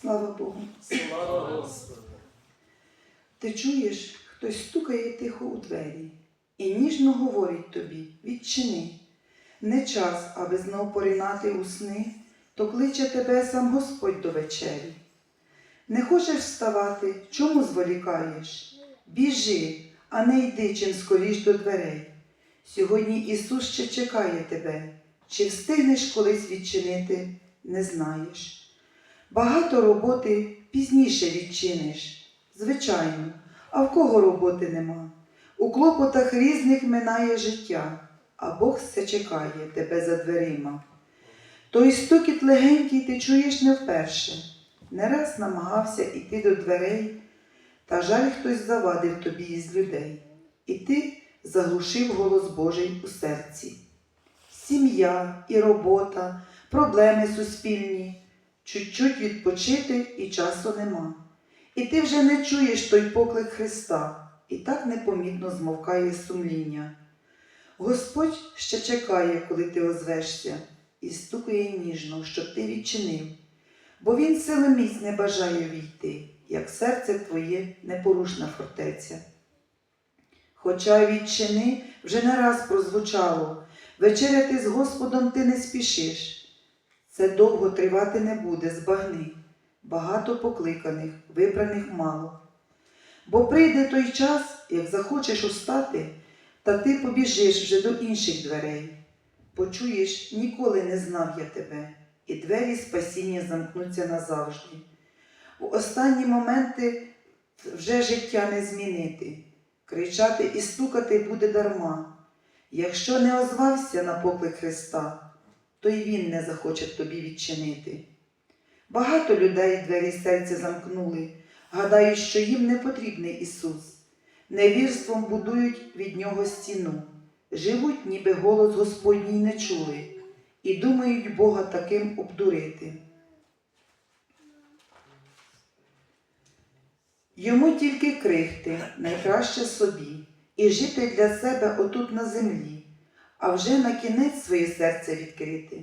Слава Богу. Слава Господу. Ти чуєш, хтось стукає тихо у двері і ніжно говорить тобі відчини. Не час, аби знов поринати у сни, то кличе тебе сам Господь до вечері. Не хочеш вставати, чому зволікаєш? Біжи, а не йди чим скоріш до дверей. Сьогодні Ісус ще чекає тебе, чи встигнеш колись відчинити, не знаєш. Багато роботи пізніше відчиниш, звичайно, а в кого роботи нема? У клопотах різних минає життя, а Бог все чекає тебе за дверима. Той стукіт легенький ти чуєш не вперше. Не раз намагався іти до дверей, та жаль хтось завадив тобі із людей, і ти заглушив голос Божий у серці. Сім'я і робота, проблеми суспільні, чуть-чуть відпочити і часу нема. І ти вже не чуєш той поклик Христа, і так непомітно змовкає сумління. Господь ще чекає, коли ти озвешся, і стукає ніжно, щоб ти відчинив, бо Він силоміць не бажає війти, як серце твоє непорушна фортеця. Хоча відчини вже не раз прозвучало, вечеряти з Господом ти не спішиш. Це довго тривати не буде, збагни, багато покликаних, вибраних мало. Бо прийде той час, як захочеш устати, та ти побіжиш вже до інших дверей. Почуєш, ніколи не знав я тебе, і двері спасіння замкнуться назавжди. В останні моменти вже життя не змінити, кричати і стукати буде дарма. Якщо не озвався на поклик Христа, то й Він не захоче тобі відчинити. Багато людей двері серця замкнули, гадають, що їм не потрібний Ісус. Невірством будують від Нього стіну, живуть, ніби голос Господній не чули, і думають Бога таким обдурити. Йому тільки крихти, найкраще собі, і жити для себе отут на землі, а вже на кінець своє серце відкрити.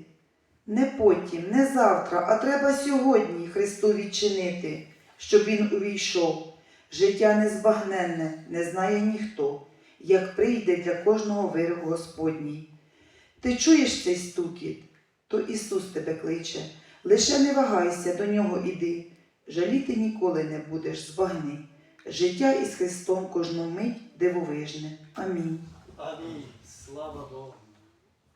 Не потім, не завтра, а треба сьогодні Христу відчинити, щоб Він увійшов. Життя незбагненне, не знає ніхто, як прийде для кожного вирок Господній. Ти чуєш цей стукіт, то Ісус тебе кличе, лише не вагайся, до нього іди. Жаліти ніколи не будеш збагни. Життя із Христом кожну мить дивовижне. Амінь. Амінь. Слава Богу.